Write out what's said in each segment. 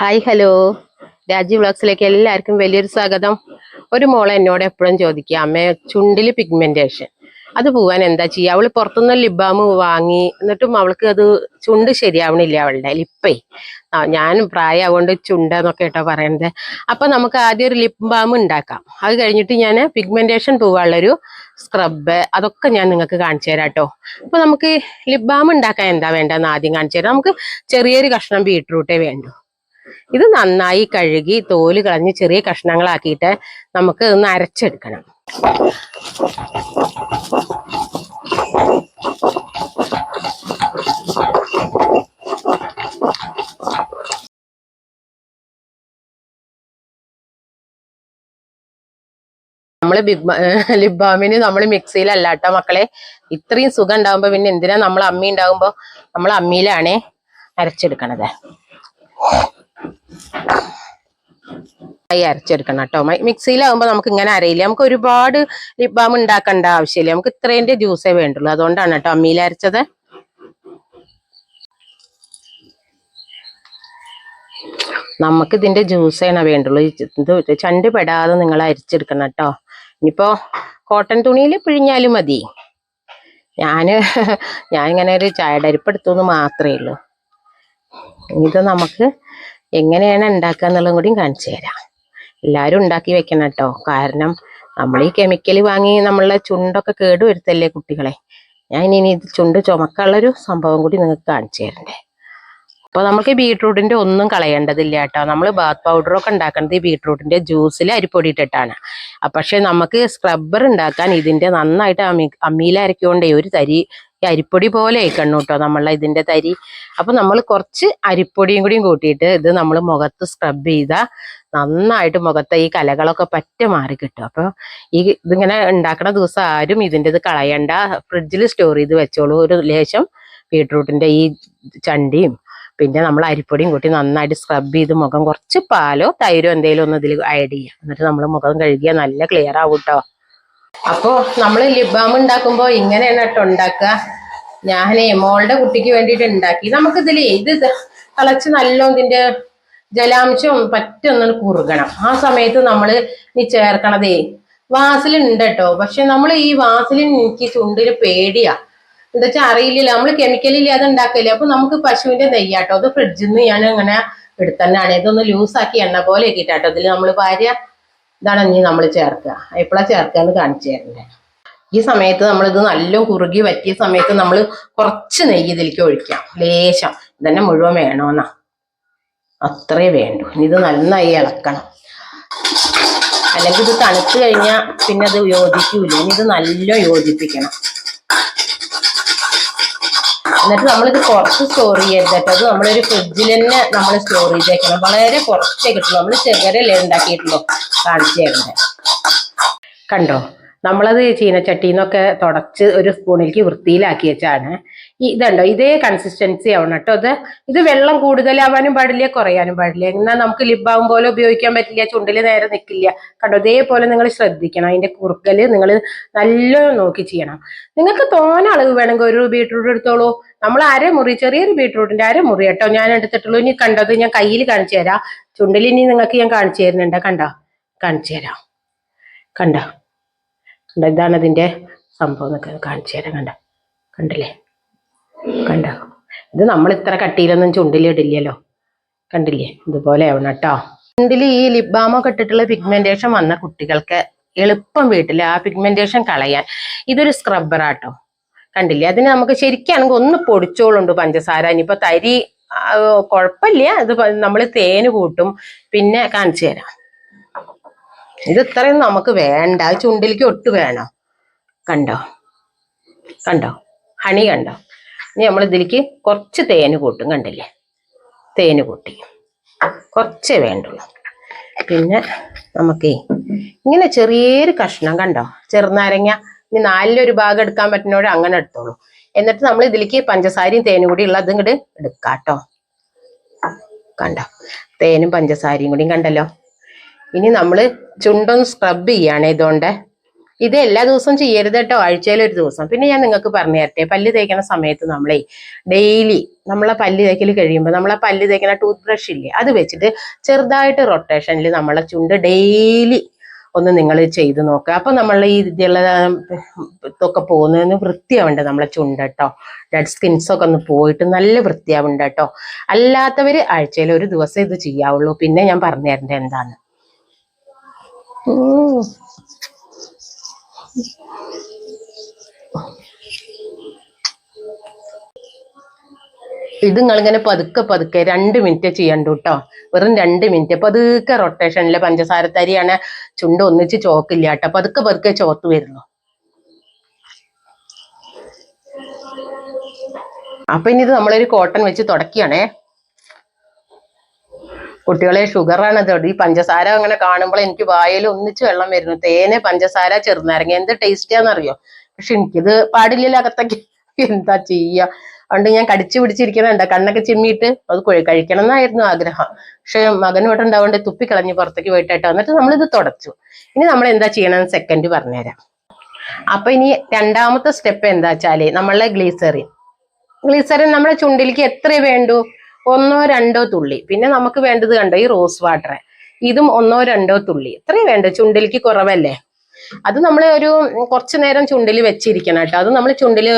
Hi hello. രാജി വ്ളോഗ്സിലേക്ക് എല്ലാവർക്കും വലിയൊരു സ്വാഗതം. ഒരു മോളെ എന്നോട് എപ്പോഴും ചോദിക്കുക അമ്മ ചുണ്ടിൽ പിഗ്മെന്റേഷൻ അത് പോവാൻ എന്താ ചെയ്യുക? അവൾ പുറത്തുനിന്ന് ലിബാം വാങ്ങി എന്നിട്ടും അവൾക്ക് അത് ചുണ്ട് ശരിയാവണില്ല അവളുടെ ലിപ്പേ ഞാൻ പ്രായമാകൊണ്ട് ചുണ്ടെന്നൊക്കെ കേട്ടോ പറയുന്നത് അപ്പൊ നമുക്ക് ആദ്യം ഒരു ലിപ് ബാം ഉണ്ടാക്കാം. അത് കഴിഞ്ഞിട്ട് ഞാൻ പിഗ്മെന്റേഷൻ പോവാനുള്ളൊരു സ്ക്രബ് അതൊക്കെ ഞാൻ നിങ്ങൾക്ക് കാണിച്ചു തരാം കേട്ടോ. അപ്പൊ നമുക്ക് ലിപ് ബാം ഉണ്ടാക്കാൻ എന്താ വേണ്ടതെന്ന് ആദ്യം കാണിച്ചു തരാം. നമുക്ക് ചെറിയൊരു കഷ്ണം ബീട്രൂട്ടേ വേണ്ടൂ. ഇത് നന്നായി കഴുകി തോൽ കളഞ്ഞ് ചെറിയ കഷ്ണങ്ങളാക്കിയിട്ട് നമുക്ക് ഒന്ന് അരച്ചെടുക്കണം. നമ്മൾ ബിഗ് ലിപ് ബാമിന് നമ്മൾ മിക്സിയിലല്ല കേട്ടോ മക്കളെ? ഇത്രയും സുഖം ഉണ്ടാകുമ്പോ പിന്നെ എന്തിനാ നമ്മൾ അമ്മി ഉണ്ടാകുമ്പോ നമ്മൾ അമ്മിയിലാണ് അരച്ചെടുക്കണത്. ആയി അരച്ചെടുക്കണം കേട്ടോ. മിക്സിയിലാകുമ്പോൾ നമുക്ക് ഇങ്ങനെ അരയില്ല. നമുക്ക് ഒരുപാട് ലിപ് ഉണ്ടാക്കേണ്ട ആവശ്യമില്ല. നമുക്ക് ഇത്രേന്റെ ജ്യൂസേ വേണ്ടുള്ളൂ. അതുകൊണ്ടാണ് കേട്ടോ അമ്മിയിൽ അരച്ചത്. നമുക്ക് ഇതിന്റെ ജ്യൂസേണ വേണ്ടുള്ളൂ. ഇത് ചണ്ട് പെടാതെ നിങ്ങൾ അരിച്ചെടുക്കണം കേട്ടോ. ഇനിയിപ്പോ കോട്ടൺ തുണിയിൽ പിഴിഞ്ഞാലും മതി. ഞാൻ ഞാൻ ഇങ്ങനെ ഒരു ചായടരിപ്പെടുത്തു എന്ന് മാത്രമേ ഉള്ളൂ. ഇത് നമുക്ക് എങ്ങനെയാണ് ഉണ്ടാക്കുക എന്നുള്ളതും കൂടി കാണിച്ചു തരാം. എല്ലാവരും ഉണ്ടാക്കി വെക്കണം കേട്ടോ. കാരണം നമ്മൾ ഈ കെമിക്കൽ വാങ്ങി നമ്മളെ ചുണ്ടൊക്കെ കേടുവരുത്തല്ലേ കുട്ടികളെ? ഞാൻ ഇനി ഇത് ചുണ്ട് ചുമക്കാനുള്ളൊരു സംഭവം കൂടി നിങ്ങൾക്ക് കാണിച്ചു തരണ്ടേ. അപ്പോൾ നമുക്ക് ബീട്രൂട്ടിന്റെ ഒന്നും കളയേണ്ടതില്ല കേട്ടോ. നമ്മൾ ബാത്ത് പൗഡറൊക്കെ ഉണ്ടാക്കുന്നത് ഈ ബീട്രൂട്ടിന്റെ ജ്യൂസിൽ അരിപ്പൊടി ഇട്ടിട്ടാണ് പക്ഷേ നമുക്ക് സ്ക്രബ്ബർ ഉണ്ടാക്കാൻ ഇതിന്റെ നന്നായിട്ട് അമ്മി അമ്മിയിലരക്കൊണ്ടേ ഒരു തരി ഈ അരിപ്പൊടി പോലെ ആയിക്കണ്ണു കേട്ടോ നമ്മളെ ഇതിന്റെ തരി. അപ്പോൾ നമ്മൾ കുറച്ച് അരിപ്പൊടിയും കൂടിയും കൂട്ടിയിട്ട് ഇത് നമ്മൾ മുഖത്ത് സ്ക്രബ് ചെയ്താൽ നന്നായിട്ട് മുഖത്തെ ഈ കലകളൊക്കെ പറ്റ മാറി കിട്ടും. അപ്പോൾ ഈ ഇതിങ്ങനെ ഉണ്ടാക്കുന്ന ദിവസം ആരും ഇതിന്റെ ഇത് കളയണ്ട. ഫ്രിഡ്ജിൽ സ്റ്റോർ ചെയ്ത് വെച്ചോളൂ. ഒരു ലേശം ബീട്രൂട്ടിന്റെ ഈ ചണ്ടിയും പിന്നെ നമ്മൾ അരിപ്പൊടിയും കൂട്ടി നന്നായിട്ട് സ്ക്രബ് ചെയ്ത് മുഖം കുറച്ച് പാലോ തൈരോ എന്തെങ്കിലും ഒന്ന് ഇതിൽ ആഡ് ചെയ്യുക. എന്നിട്ട് നമ്മൾ മുഖം കഴുകിയാൽ നല്ല ക്ലിയർ ആവും കേട്ടോ അപ്പോൾ നമ്മൾ ലിപ് ബാം ഉണ്ടാക്കുമ്പോൾ ഇങ്ങനെയാണ് കേട്ടോ ഉണ്ടാക്കുക. ഞാൻ മോളുടെ കുട്ടിക്ക് വേണ്ടിയിട്ട് ഉണ്ടാക്കി. നമുക്കിതിൽ ഇത് തിളച്ച് നല്ല ഇതിന്റെ ജലാംശം പറ്റൊന്നും കുറുകണം. ആ സമയത്ത് നമ്മൾ ഈ ചേർക്കണതേ വാസലിൻ ഉണ്ട് കേട്ടോ പക്ഷെ നമ്മൾ ഈ വാസലിൻ എനിക്ക് ചുണ്ടിൽ പേടിയാ. എന്താ വെച്ചാൽ അറിയില്ല നമ്മൾ കെമിക്കൽ ഇല്ലാതെ ഉണ്ടാക്കില്ലേ? അപ്പൊ നമുക്ക് പശുവിന്റെ നെയ്യാട്ടോ അത് ഫ്രിഡ്ജിൽ നിന്ന് ഞാൻ അങ്ങനെ എടുത്തന്നാണ്. ഇതൊന്ന് ലൂസാക്കി എണ്ണ പോലെ ആക്കിയിട്ടാട്ടോ. ഇതിൽ നമ്മൾ ഭാര്യ ഇതാണ് ഇനി നമ്മൾ ചേർക്കുക എപ്പോഴാ ചേർക്കുക എന്ന് കാണിച്ചു തരണ്ടേ. ഈ സമയത്ത് നമ്മളിത് നല്ല കുറുകി വറ്റിയ സമയത്ത് നമ്മൾ കുറച്ച് നെയ്യ് ഇതിലേക്ക് ഒഴിക്കാം. ലേശം. ഇതന്നെ മുഴുവൻ വേണമെന്നാ അത്രേ വേണ്ടു. ഇനി ഇത് നന്നായി ഇളക്കണം. അല്ലെങ്കിൽ ഇത് തണുത്തു കഴിഞ്ഞാൽ പിന്നെ അത് യോജിക്കൂല. ഇനി ഇത് നല്ല യോജിപ്പിക്കണം. എന്നിട്ട് നമ്മളിത് കുറച്ച് സ്റ്റോർ ചെയ്യരുത് കേട്ടോ. അത് നമ്മളൊരു ഫ്രിഡ്ജിൽ തന്നെ നമ്മൾ സ്റ്റോർ ചെയ്തേക്കണം. വളരെ കുറച്ചേ കിട്ടുള്ളൂ. നമ്മൾ ചെറുകരല്ലേ ഉണ്ടാക്കിയിട്ടുള്ളൂ. കാണിച്ചു തരുന്നത്. കണ്ടോ? നമ്മളത് ചീനച്ചട്ടിന്നൊക്കെ തുടച്ച് ഒരു സ്പൂണിലേക്ക് വൃത്തിയിലാക്കി വെച്ചാണ്. ഇതുണ്ടോ? ഇതേ കൺസിസ്റ്റൻസി ആവണം കേട്ടോ ഇത്. ഇത് വെള്ളം കൂടുതലാവാനും പാടില്ല കുറയാനും പാടില്ല. എന്നാൽ നമുക്ക് ലിബാവും പോലെ ഉപയോഗിക്കാൻ പറ്റില്ല ചുണ്ടിൽ നേരെ നിൽക്കില്ല കണ്ടോ? ഇതേപോലെ നിങ്ങൾ ശ്രദ്ധിക്കണം. അതിന്റെ കുറുക്കൽ നിങ്ങൾ നല്ല നോക്കി ചെയ്യണം. നിങ്ങൾക്ക് തോന അളവ് വേണമെങ്കിൽ ഒരു ബീട്രൂട്ട് എടുത്തോളൂ. നമ്മൾ അരമുറി ചെറിയൊരു ബീട്രൂട്ടിന്റെ അരമുറി കേട്ടോ ഞാൻ എടുത്തിട്ടുള്ളൂ. ഇനി കണ്ടത് ഞാൻ കയ്യിൽ കാണിച്ചു തരാം. ചുണ്ടിൽ ഇനി നിങ്ങൾക്ക് ഞാൻ കാണിച്ചു തരുന്നുണ്ട്. കണ്ടോ? കാണിച്ചു തരാം. കണ്ടോ? ഇതാണ് അതിന്റെ സംഭവം എന്നൊക്കെ കാണിച്ചു തരാം കണ്ട? കണ്ടില്ലേ? കണ്ട? ഇത് നമ്മൾ ഇത്ര കട്ടിയിലൊന്നും ചുണ്ടിലിടില്ലല്ലോ. കണ്ടില്ലേ? ഇതുപോലെ ആവണം കേട്ടോ. ചുണ്ടിൽ ഈ ലിപ് ബാമൊക്കെ ഇട്ടിട്ടുള്ള പിഗ്മെന്റേഷൻ വന്ന കുട്ടികൾക്ക് എളുപ്പം വീട്ടിൽ ആ പിഗ്മെന്റേഷൻ കളയാൻ. ഇതൊരു സ്ക്രബ്ബറാട്ടോ കണ്ടില്ലേ? അതിന് നമുക്ക് ശരിക്കാണെങ്കിൽ ഒന്ന് പൊടിച്ചോളുണ്ട് പഞ്ചസാര. ഇനിയിപ്പോൾ തരി കുഴപ്പമില്ല. ഇത് നമ്മൾ തേന് കൂട്ടും. പിന്നെ കാണിച്ചു തരാം. ഇത് ഇത്രയും നമുക്ക് വേണ്ട. ചുണ്ടിലേക്ക് ഒട്ട് വേണം. കണ്ടോ? കണ്ടോ? ഹണി കണ്ടോ? ഇനി നമ്മൾ ഇതിലേക്ക് കുറച്ച് തേന് കൂട്ടും. കണ്ടില്ലേ? തേന് കൂട്ടി. കുറച്ചേ വേണ്ടുള്ളൂ. പിന്നെ നമുക്കേ ഇങ്ങനെ ചെറിയൊരു കഷ്ണം കണ്ടോ? ചെറുനാരങ്ങ. ഇനി നാലിലൊരു ഭാഗം എടുക്കാൻ പറ്റുന്നവരെ അങ്ങനെ എടുത്തോളൂ. എന്നിട്ട് നമ്മൾ ഇതിലേക്ക് പഞ്ചസാരയും തേനും കൂടി ഉള്ളത് ഇങ്ങോട്ട് കേട്ടോ കണ്ടോ? തേനും പഞ്ചസാരയും കൂടിയും കണ്ടല്ലോ? ഇനി നമ്മൾ ചുണ്ടൊന്ന് സ്ക്രബ് ചെയ്യാണ് ഇതുകൊണ്ട്. ഇത് എല്ലാ ദിവസവും ചെയ്യരുത് കേട്ടോ. ആഴ്ചയിൽ ഒരു ദിവസം. പിന്നെ ഞാൻ നിങ്ങൾക്ക് പറഞ്ഞു തരട്ടെ പല്ല് തേക്കുന്ന സമയത്ത് നമ്മളെ ഡെയിലി നമ്മളെ പല്ല് തേക്കൽ കഴിയുമ്പോൾ നമ്മളെ പല്ല് തേക്കുന്ന ടൂത്ത് ബ്രഷ് ഇല്ലേ അത് വെച്ചിട്ട് ചെറുതായിട്ട് റൊട്ടേഷനിൽ നമ്മളെ ചുണ്ട് ഡെയിലി ഒന്ന് നിങ്ങൾ ചെയ്ത് നോക്കുക അപ്പം നമ്മൾ ഈ ഇതിലുള്ള ഇതൊക്കെ പോകുന്നതിന് വൃത്തിയാവുണ്ട് നമ്മളെ ചുണ്ട് കേട്ടോ. ഡെഡ് സ്കിൻസൊക്കെ ഒന്ന് പോയിട്ട് നല്ല വൃത്തിയാവുണ്ട് കേട്ടോ. അല്ലാത്തവർ ആഴ്ചയിൽ ഒരു ദിവസം ഇത് ചെയ്യാവുള്ളൂ. പിന്നെ ഞാൻ പറഞ്ഞു തരേണ്ടത് എന്താണ് ഉം. ഇത് നിങ്ങളിങ്ങനെ പതുക്കെ പതുക്കെ രണ്ട് മിനിറ്റ് ചെയ്യണ്ടു കേട്ടോ വെറും രണ്ട് മിനിറ്റ്. പതുക്കെ റൊട്ടേഷനിലെ പഞ്ചസാരത്തരിയാണ് ചുണ്ട് ഒന്നിച്ച് ചോക്കില്ല കേട്ടോ പതുക്കെ പതുക്കെ ചോത്ത് വരുന്നു. അപ്പൊ ഇനി ഇത് നമ്മളൊരു കോട്ടൺ വെച്ച് തുടക്കുകയാണേ കുട്ടികളെ ഷുഗറാണ് അത്. ഈ പഞ്ചസാര അങ്ങനെ കാണുമ്പോൾ എനിക്ക് വായിൽ ഒന്നിച്ച് വെള്ളം വരുന്നു. തേന് പഞ്ചസാര ചെറുനാരങ്ങ. എന്ത് ടേസ്റ്റിയാന്നറിയോ പക്ഷെ എനിക്കിത് പാടില്ലല്ലോ അകത്തേക്ക്. എന്താ ചെയ്യുക അതുകൊണ്ട് ഞാൻ കടിച്ചു പിടിച്ചിരിക്കണുണ്ട് കണ്ണൊക്കെ ചിമ്മിയിട്ട് അത് കൊഴ- കഴിക്കണം എന്നായിരുന്നു ആഗ്രഹം. പക്ഷെ മകൻ ഉണ്ടാവേണ്ട തുപ്പി തുപ്പിക്കളഞ്ഞ് പുറത്തേക്ക് പോയിട്ടോ എന്നിട്ട് നമ്മളിത് തുടച്ചു. ഇനി നമ്മൾ എന്താ ചെയ്യണമെന്ന് സെക്കൻഡ് പറഞ്ഞുതരാം. അപ്പൊ ഇനി രണ്ടാമത്തെ സ്റ്റെപ്പ് എന്താ വെച്ചാൽ നമ്മളെ ഗ്ലീസറിൻ ഗ്ലീസറിൻ നമ്മുടെ ചുണ്ടിലേക്ക് എത്ര വേണ്ടു? ഒന്നോ രണ്ടോ തുള്ളി. പിന്നെ നമുക്ക് വേണ്ടത് കണ്ടോ ഈ റോസ് വാട്ടർ ഇതും ഒന്നോ രണ്ടോ തുള്ളി. ഇത്രയും വേണ്ട? ചുണ്ടിലേക്ക് കുറവല്ലേ? അത് നമ്മൾ ഒരു കുറച്ചു നേരം ചുണ്ടിൽ വെച്ചിരിക്കണം കേട്ടോ. അത് നമ്മൾ ചുണ്ടിൽ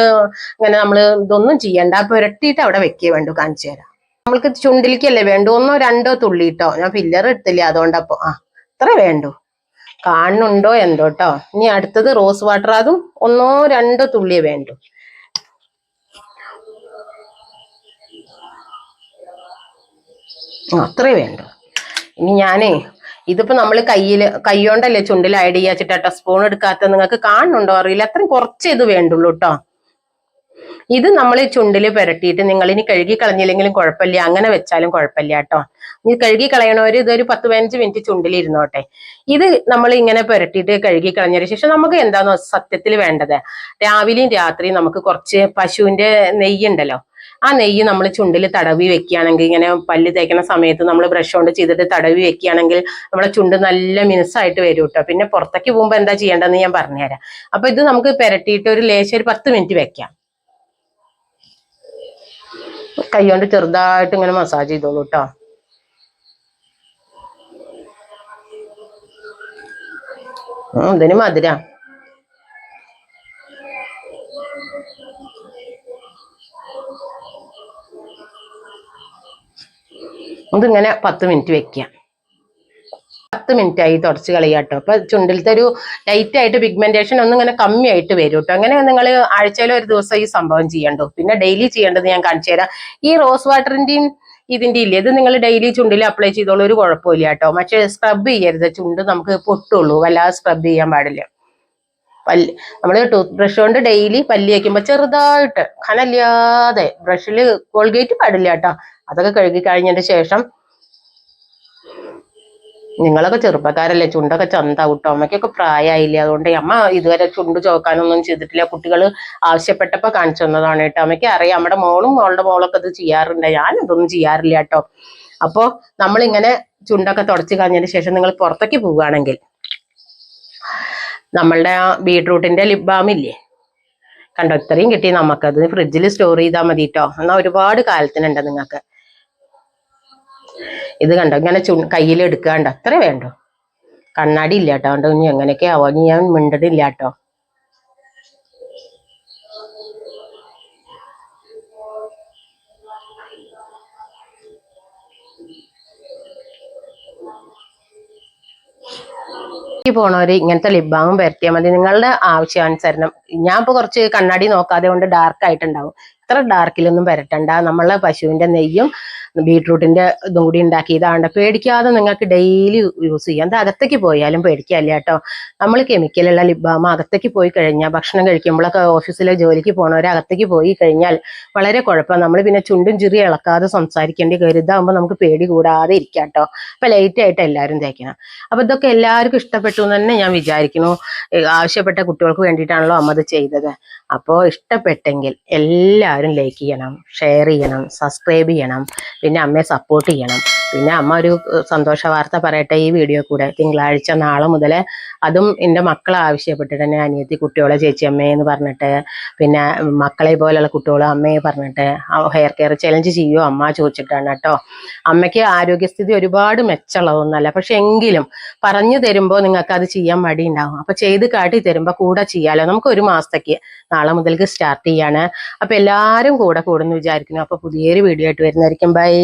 ഇങ്ങനെ നമ്മൾ ഇതൊന്നും ചെയ്യണ്ട. പുരട്ടിയിട്ട് അവിടെ വെക്കേ വേണ്ടു. കാണിച്ചു തരാം. നമ്മൾക്ക് ചുണ്ടിലേക്കല്ലേ വേണ്ടു? ഒന്നോ രണ്ടോ തുള്ളി കേട്ടോ. ഞാൻ ഫില്ലർ എടുത്തില്ല അതുകൊണ്ടപ്പോ. ആ ഇത്ര വേണ്ടു. കാണുന്നുണ്ടോ എന്തോ കേട്ടോ. ഇനി അടുത്തത് റോസ് വാട്ടർ അതും ഒന്നോ രണ്ടോ തുള്ളിയേ വേണ്ടു. അത്രേ വേണ്ട. ഇനി ഞാനേ ഇതിപ്പോ നമ്മൾ കയ്യിൽ കൈയോണ്ടല്ലേ ചുണ്ടിൽ ആഡ് ചെയ്യാച്ചിട്ടാ സ്പൂൺ എടുക്കാത്ത നിങ്ങൾക്ക് കാണുന്നുണ്ടോ? അറിയില്ല. അത്രയും കുറച്ച് ഇത് വേണ്ടുള്ളൂ കേട്ടോ ഇത് നമ്മൾ ചുണ്ടിൽ പുരട്ടിയിട്ട് നിങ്ങൾ ഇനി കഴുകി കളഞ്ഞില്ലെങ്കിലും കുഴപ്പമില്ല. അങ്ങനെ വെച്ചാലും കുഴപ്പമില്ല കേട്ടോ ഇനി കഴുകി കളയണവര് ഇതൊരു പത്ത് പതിനഞ്ച് മിനിറ്റ് ചുണ്ടിൽ ഇരുന്നോട്ടെ. ഇത് നമ്മൾ ഇങ്ങനെ പുരട്ടിയിട്ട് കഴുകി കളഞ്ഞതിന് ശേഷം നമുക്ക് എന്താണോ സത്യത്തിൽ വേണ്ടത്? രാവിലെയും രാത്രിയും നമുക്ക് കുറച്ച് പശുവിന്റെ നെയ്യ് ഉണ്ടല്ലോ. ആ നെയ്യ് നമ്മൾ ചുണ്ടിൽ തടവി വെക്കുകയാണെങ്കിൽ ഇങ്ങനെ പല്ല് തേക്കുന്ന സമയത്ത് നമ്മൾ ബ്രഷ് കൊണ്ട് ചെയ്തിട്ട് തടവി വെക്കുകയാണെങ്കിൽ നമ്മളെ ചുണ്ട് നല്ല മിനുസായിട്ട് വരും കേട്ടോ. പിന്നെ പുറത്തേക്ക് പോകുമ്പോൾ എന്താ ചെയ്യേണ്ടതെന്ന് ഞാൻ പറഞ്ഞുതരാം. അപ്പൊ ഇത് നമുക്ക് പെരട്ടിയിട്ട് ഒരു ലേശം ഒരു പത്ത് മിനിറ്റ് വെക്കാം. കൈ കൊണ്ട് ചെറുതായിട്ട് ഇങ്ങനെ മസാജ് ചെയ്തോളൂ കേട്ടോ. ഇതിന് മധുര. ഇതിങ്ങനെ പത്ത് മിനിറ്റ് വെക്കാം. പത്ത് മിനിറ്റ് ആയി തുടച്ച് കളയാട്ടോ. അപ്പൊ ചുണ്ടിലത്തെ ഒരു ലൈറ്റ് ആയിട്ട് പിഗ്മെന്റേഷൻ ഒന്നും ഇങ്ങനെ കമ്മിയായിട്ട് വരും കേട്ടോ അങ്ങനെ നിങ്ങൾ ആഴ്ചയിൽ ഒരു ദിവസം ഈ സംഭവം ചെയ്യണ്ടോ? പിന്നെ ഡെയിലി ചെയ്യേണ്ടത് ഞാൻ കാണിച്ചു തരാം. ഈ റോസ് വാട്ടറിന്റെയും ഇതിന്റെ ഇല്ല ഇത് നിങ്ങൾ ഡെയിലി ചുണ്ടിൽ അപ്ലൈ ചെയ്തോളൂ ഒരു കുഴപ്പമില്ല കേട്ടോ പക്ഷെ സ്ക്രബ് ചെയ്യരുത് ചുണ്ട് നമുക്ക് പൊട്ടുള്ളൂ വല്ലാതെ സ്ക്രബ് ചെയ്യാൻ പാടില്ല. പല്ല് നമ്മൾ ടൂത്ത് ബ്രഷ് കൊണ്ട് ഡെയിലി പല്ല് വയ്ക്കുമ്പോൾ ചെറുതായിട്ട് കനല്ലാതെ ബ്രഷിൽ കോൾഗേറ്റ് പാടില്ല കേട്ടോ. അതൊക്കെ കഴുകി കഴിഞ്ഞതിന് ശേഷം നിങ്ങളൊക്കെ ചെറുപ്പക്കാരല്ലേ ചുണ്ടൊക്കെ ചന്താവും കേട്ടോ അമ്മയ്ക്കൊക്കെ പ്രായമായില്ലേ അതുകൊണ്ട് അമ്മ ഇതുവരെ ചുണ്ട് ചോക്കാനൊന്നും ചെയ്തിട്ടില്ല. കുട്ടികൾ ആവശ്യപ്പെട്ടപ്പോ കാണിച്ചു തന്നതാണ് കേട്ടോ. അമ്മയ്ക്ക് അറിയാം നമ്മുടെ മോളും മോളുടെ മോളൊക്കെ ഇത് ചെയ്യാറുണ്ട്. ഞാൻ ഇതൊന്നും ചെയ്യാറില്ല കേട്ടോ. അപ്പോ നമ്മളിങ്ങനെ ചുണ്ടൊക്കെ തുടച്ച് കഴിഞ്ഞതിന് ശേഷം നിങ്ങൾ പുറത്തേക്ക് പോവുകയാണെങ്കിൽ നമ്മളുടെ ആ ബീട്രൂട്ടിന്റെ ലിപ് ഇല്ലേ? കണ്ടോ ഇത്രയും കിട്ടി നമുക്കത്. ഫ്രിഡ്ജിൽ സ്റ്റോർ ചെയ്താൽ മതി കേട്ടോ എന്നാൽ ഒരുപാട് കാലത്തിനുണ്ട് നിങ്ങൾക്ക് ഇത് കണ്ടോ? ഇങ്ങനെ ചു കയ്യിൽ എടുക്കാണ്ട് അത്ര വേണ്ടോ? കണ്ണാടി ഇല്ല കേട്ടോ. അതുകൊണ്ട് ഇനി എങ്ങനെയൊക്കെ ആവോ? ഇനി ഞാൻ മിണ്ടടില്ല കേട്ടോ. പോണവർ ഇങ്ങനത്തെ ലിപ് പരത്തിയാൽ മതി. നിങ്ങളുടെ ആവശ്യാനുസരണം. ഞാൻ ഇപ്പൊ കുറച്ച് കണ്ണാടി നോക്കാതെ കൊണ്ട് ഡാർക്ക് ആയിട്ടുണ്ടാവും. ഇത്ര ഡാർക്കിലൊന്നും പരട്ടണ്ട നമ്മളെ പശുവിന്റെ നെയ്യും ബീട്രൂട്ടിന്റെ ഇതും കൂടി ഉണ്ടാക്കിയതാണ്ട്. പേടിക്കാതെ നിങ്ങൾക്ക് ഡെയിലി യൂസ് ചെയ്യാം. അത് അകത്തേക്ക് പോയാലും പേടിക്കാല്ല കേട്ടോ. നമ്മൾ കെമിക്കലുള്ള ലിബാമ അകത്തേക്ക് പോയി കഴിഞ്ഞാൽ ഭക്ഷണം കഴിക്കുമ്പോഴൊക്കെ ഓഫീസിലെ ജോലിക്ക് പോണവർ അകത്തേക്ക് പോയി കഴിഞ്ഞാൽ വളരെ കുഴപ്പമാണ് നമ്മൾ പിന്നെ ചുണ്ടും ചിറി ഇളക്കാതെ സംസാരിക്കേണ്ടി ഇതാകുമ്പോൾ നമുക്ക് പേടി കൂടാതെ ഇരിക്കാം കേട്ടോ. അപ്പൊ ലൈറ്റ് ആയിട്ട് എല്ലാവരും തേക്കണം. അപ്പൊ ഇതൊക്കെ എല്ലാവർക്കും ഇഷ്ടപ്പെട്ടു എന്ന് തന്നെ ഞാൻ വിചാരിക്കുന്നു. ആവശ്യപ്പെട്ട കുട്ടികൾക്ക് വേണ്ടിയിട്ടാണല്ലോ അമ്മ അത് ചെയ്തത്. അപ്പോൾ ഇഷ്ടപ്പെട്ടെങ്കിൽ എല്ലാവരും ലൈക്ക് ചെയ്യണം ഷെയർ ചെയ്യണം സബ്സ്ക്രൈബ് ചെയ്യണം. പിന്നെ അമ്മയെ സപ്പോർട്ട് ചെയ്യണം. പിന്നെ അമ്മ ഒരു സന്തോഷ വാർത്ത പറയട്ടെ ഈ വീഡിയോ കൂടെ. തിങ്കളാഴ്ച നാളെ മുതൽ അതും എന്റെ മക്കളെ ആവശ്യപ്പെട്ടിട്ട് തന്നെ അനിയത്തി കുട്ടികളെ ചേച്ചി അമ്മേ എന്ന് പറഞ്ഞിട്ട് പിന്നെ മക്കളെ പോലെയുള്ള കുട്ടികളെ അമ്മയെ പറഞ്ഞിട്ട് ഹെയർ കെയർ ചലഞ്ച് ചെയ്യുമോ അമ്മ ചോദിച്ചിട്ടാണ് കേട്ടോ. അമ്മയ്ക്ക് ആരോഗ്യസ്ഥിതി ഒരുപാട് മെച്ചമുള്ളതൊന്നല്ല. പക്ഷെ എങ്കിലും പറഞ്ഞു തരുമ്പോൾ നിങ്ങൾക്ക് അത് ചെയ്യാൻ മടി ഉണ്ടാവും അപ്പോൾ ചെയ്ത് കാട്ടി തരുമ്പോൾ കൂടെ ചെയ്യാലോ. നമുക്ക് ഒരു മാസത്തേക്ക് നാളെ മുതൽക്ക് സ്റ്റാർട്ട് ചെയ്യാണ്. അപ്പോൾ എല്ലാവരും കൂടെ കൂടുന്നു വിചാരിക്കുന്നു. അപ്പോൾ പുതിയൊരു വീഡിയോ ആയിട്ട് വരുന്നതായിരിക്കും. ബൈ.